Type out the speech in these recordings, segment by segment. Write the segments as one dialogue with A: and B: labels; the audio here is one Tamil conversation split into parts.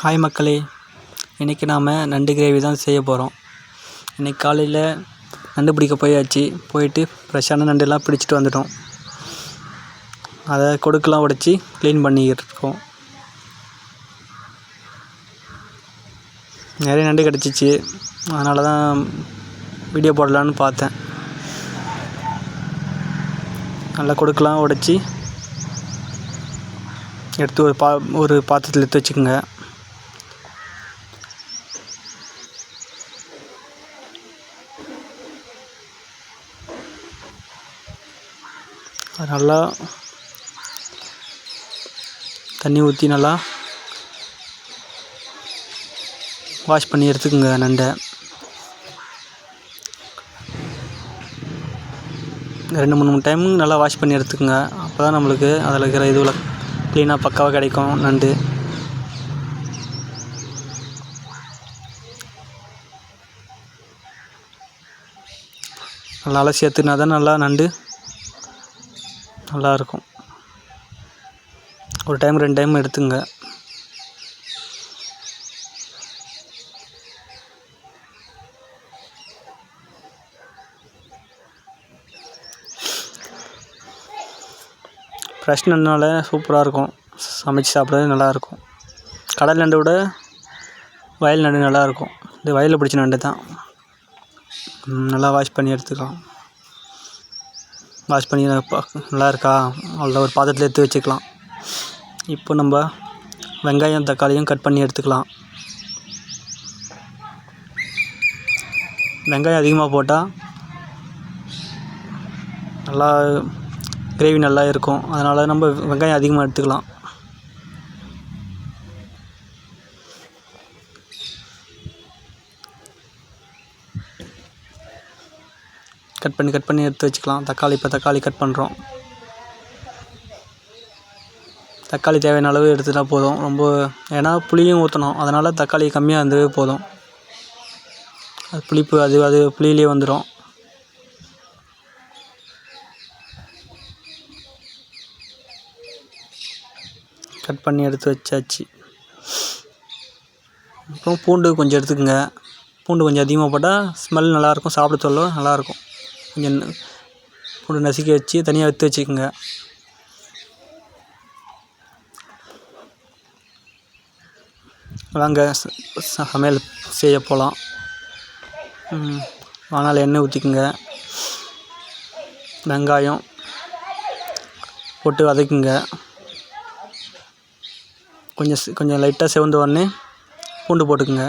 A: ஹாய் மக்களே இன்றைக்கி நாம் நண்டு கிரேவி தான் செய்ய போகிறோம் இன்றைக்கி காலையில் நண்டு பிடிக்க போயாச்சு. போயிட்டு ஃப்ரெஷ்ஷான நண்டுலாம் பிடிச்சிட்டு வந்துட்டோம். அதை கொடுக்கெலாம் உடச்சி க்ளீன் பண்ணிக்கிட்டு இருக்கோம் நிறைய நண்டு கிடச்சிச்சு. அதனால தான் வீடியோ போடலான்னு பார்த்தேன். நல்லா கொடுக்கெலாம் உடச்சி எடுத்து ஒரு பா ஒரு பாத்திரத்தில் எடுத்து வச்சுக்கோங்க. நல்லா தண்ணி ஊற்றி நல்லா வாஷ் பண்ணி எடுத்துக்கோங்க நண்டை. ரெண்டு மூணு டைம் நல்லா வாஷ் பண்ணி எடுத்துக்கோங்க. அப்போ தான் நம்மளுக்கு அதில் இருக்கிற இதுவில் க்ளீனாக பக்காவாக கிடைக்கும் நண்டு. நல்லா அலசி எடுத்துக்கினா தான் நல்லா நண்டு நல்லாயிருக்கும். ஒரு டைம் ரெண்டு டைம் எடுத்துங்க. ஃப்ரெஷ் நண்டுனால சூப்பராக இருக்கும். சமைச்சு சாப்பிட்றது நல்லாயிருக்கும். கடல் நண்டை விட வயல் நண்டு நல்லாயிருக்கும் இது வயலில் பிடிச்ச நண்டு தான் நல்லா வாஷ் பண்ணி எடுத்துக்கலாம். வாஷ் பண்ணி நல்லா இருக்கா அவ்வளோ ஒரு பாத்திரத்தில் எடுத்து வச்சுக்கலாம். இப்போ நம்ம வெங்காயம் தக்காளியும் கட் பண்ணி எடுத்துக்கலாம். வெங்காயம் அதிகமாக போட்டால் நல்லா கிரேவி நல்லா இருக்கும். அதனால் நம்ம வெங்காயம் அதிகமாக எடுத்துக்கலாம். கட் பண்ணி கட் பண்ணி எடுத்து வச்சுக்கலாம். தக்காளி இப்போ தக்காளி கட் பண்ணுறோம் தக்காளி தேவையான அளவு எடுத்துட்டால் போதும். ரொம்ப ஏன்னா புளியும் ஊற்றணும் அதனால் தக்காளி கம்மியாக இருந்தவே போதும். அது புளிப்பு அது அது புளியிலே வந்துடும் கட் பண்ணி எடுத்து வச்சாச்சு. அப்புறம் பூண்டு கொஞ்சம் எடுத்துக்கோங்க. பூண்டு கொஞ்சம் அதிகமாக போட்டால் ஸ்மெல் நல்லாயிருக்கும். சாப்பிட சொல்ல நல்லாயிருக்கும். கொஞ்சம் பூண்டு நசுக்கி வச்சு தனியாக எடுத்து வச்சுக்கோங்க. வாங்க சமையல் செய்ய போகலாம் வானல் எண்ணெய் ஊற்றிக்குங்க வெங்காயம் போட்டு வதக்குங்க. கொஞ்சம் கொஞ்சம் லைட்டாக செவந்த உடனே பூண்டு போட்டுக்குங்க.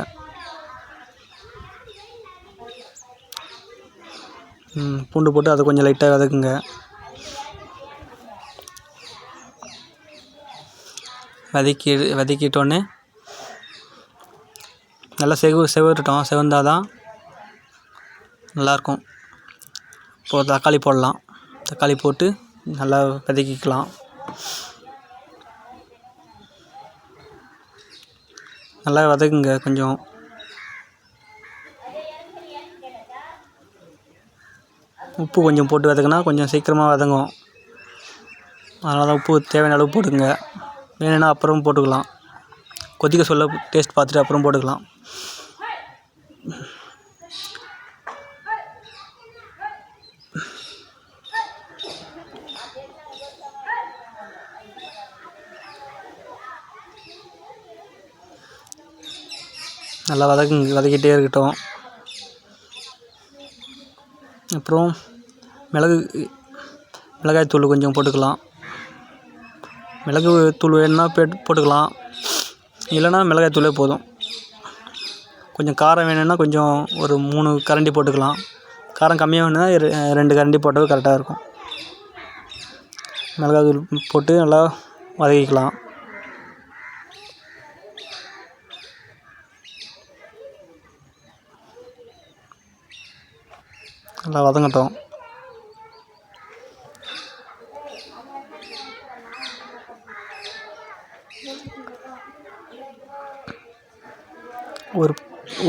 A: பூண்டு போட்டு அதை கொஞ்சம் லைட்டாக வதக்குங்க. வதக்கி வதக்கிட்டோன்னே நல்லா செகு செவரட்டும். செவந்தால் தான் நல்லாயிருக்கும் இப்போது தக்காளி போடலாம். தக்காளி போட்டு நல்லா வதக்கிக்கலாம். நல்லா வதக்குங்க கொஞ்சம். உப்பு கொஞ்சம் போட்டு வதக்குனா கொஞ்சம் சீக்கிரமாக வதங்கும். அதனால தான் உப்பு தேவையான அளவு போட்டுக்கங்க. வேணும்னா அப்புறம் போட்டுக்கலாம். கொதிக்க சொல்ல டேஸ்ட் பார்த்துட்டு அப்புறம் போட்டுக்கலாம். நல்லா வதக்குங்க வதக்கிட்டே இருக்கட்டும். அப்புறம் மிளகு மிளகாய் தூள் கொஞ்சம் போட்டுக்கலாம். மிளகு தூள் வேணும்னா போட்டுக்கலாம். இல்லைன்னா மிளகாய் தூளே போதும். கொஞ்சம் காரம் வேணும்னா கொஞ்சம் ஒரு மூணு கரண்டி போட்டுக்கலாம். காரம் கம்மியாக வேணும்னா ரெண்டு கரண்டி போட்டது கரெக்டாக இருக்கும். மிளகாய் தூள் போட்டு நல்லா வதக்கிக்கலாம். நல்லா வதங்கட்டும். ஒரு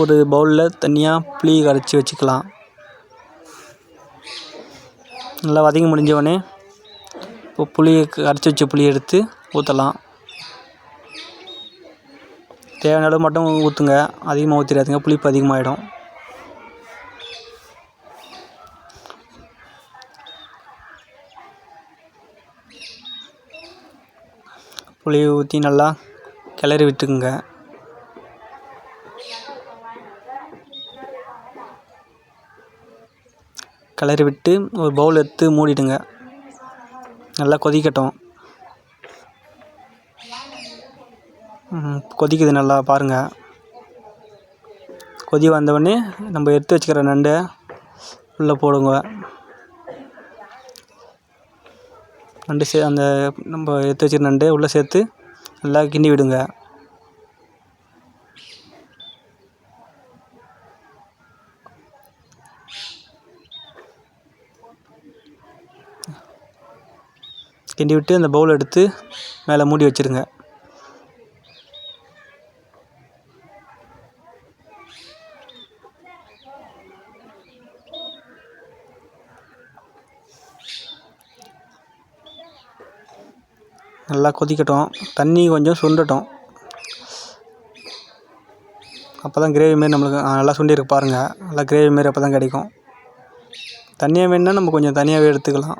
A: ஒரு பவுலில் தனியாக புளி கரைச்சி வச்சுக்கலாம். நல்லா வதங்கி முடிஞ்சவொடனே இப்போ புளியை கரைச்சி வச்ச புளியை எடுத்து ஊற்றலாம் தேவையான அளவு மட்டும் ஊற்றுங்க அதிகமாக ஊற்றிடாதீங்க புளிப்பு அதிகமாகிடும் புளியை ஊற்றி நல்லா கிளறி விட்டுக்குங்க. கிளறி விட்டு ஒரு பவுல் எடுத்து மூடிடுங்க. நல்லா கொதிக்கட்டும். கொதிக்குது நல்லா பாருங்கள் கொதி வந்தவுடனே நம்ம எடுத்து வச்சுக்கிற நண்டை உள்ளே போடுங்க. நண்டு சே அந்த நம்ம எடுத்து வச்சிருக்க நண்டை உள்ளே சேர்த்து நல்லா கிண்டி விடுங்க. கிண்டி விட்டு அந்த பவுல் எடுத்து மேலே மூடி வச்சிருங்க. நல்லா கொதிக்கட்டும். தண்ணி கொஞ்சம் சுண்டட்டும். அப்போ தான் கிரேவி மாரி நம்மளுக்கு நல்லா சுண்டியிருக்கு பாருங்கள் நல்லா கிரேவி மாரி அப்போ தான் கிடைக்கும். தண்ணியாக வேணும்னா நம்ம கொஞ்சம் தனியாகவே எடுத்துக்கலாம்.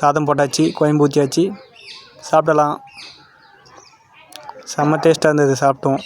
A: சாதம் போட்டாச்சு கோயம்பு ஊற்றியாச்சு சாப்பிடலாம். செம்ம டேஸ்ட்டாக இருந்தது சாப்பிட்டோம்.